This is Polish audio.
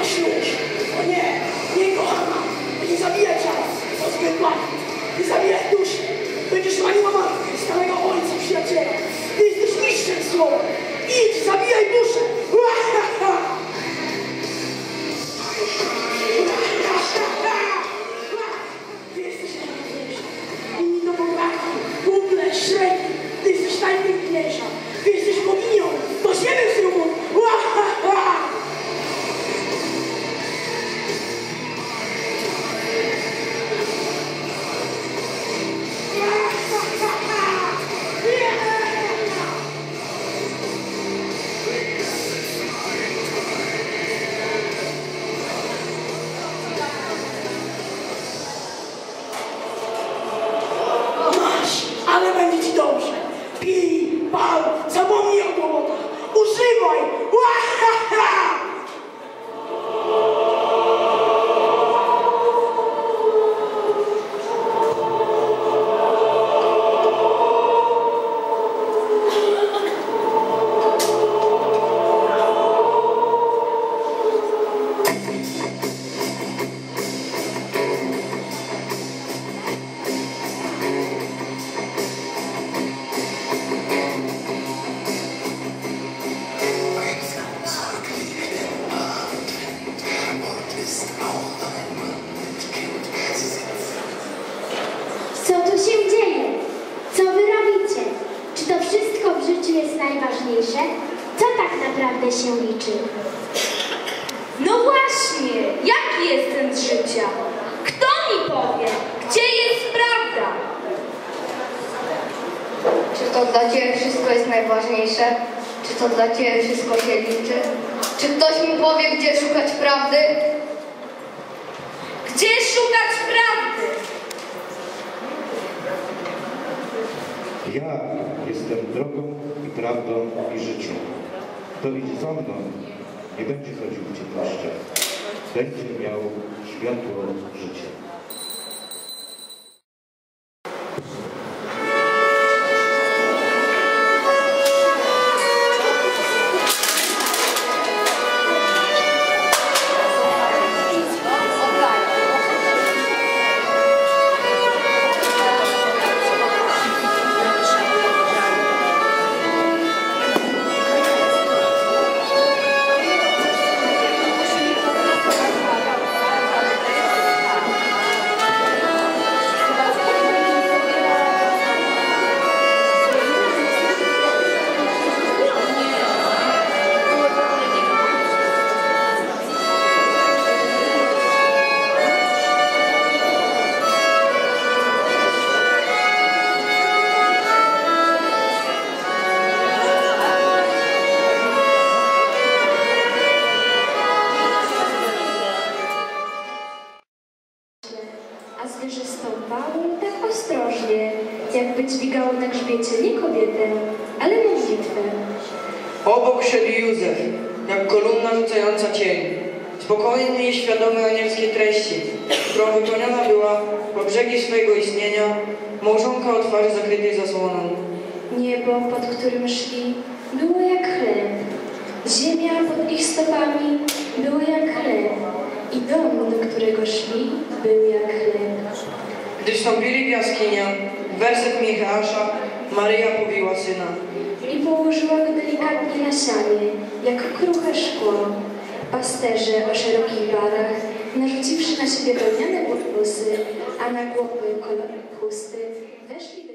pessoas. Najważniejsze? Co tak naprawdę się liczy? No właśnie, jaki jest ten z życia? Kto mi powie, gdzie jest prawda? Czy to dla Ciebie wszystko jest najważniejsze? Czy to dla Ciebie wszystko się liczy? Czy ktoś mi powie, gdzie szukać prawdy? Gdzie szukać prawdy? Ja jestem drogą i prawdą i życiem. Kto idzie za mną, nie będzie chodził w ciemnościach. Będzie miał światło życia. Tak ostrożnie, jakby dźwigało na grzbiecie nie kobietę, ale modlitwę. Obok szedł Józef, jak kolumna rzucająca cień. Spokojny i nieświadomy anielskiej treści, którą wypełniona była po brzegi swojego istnienia małżonka o twarzy zakrytej zasłoną. Niebo, pod którym szli, było jak chleb. Ziemia pod ich stopami była jak chleb. I dom, do którego szli, był jak chleb. Gdy wstąpili w jaskinię, werset Michała, Maryja powiła syna. I położyła go delikatnie na sianie, jak kruche szkło. Pasterze o szerokich barach, narzuciwszy na siebie wełniane podwózy, a na głowy kolor pusty, weszli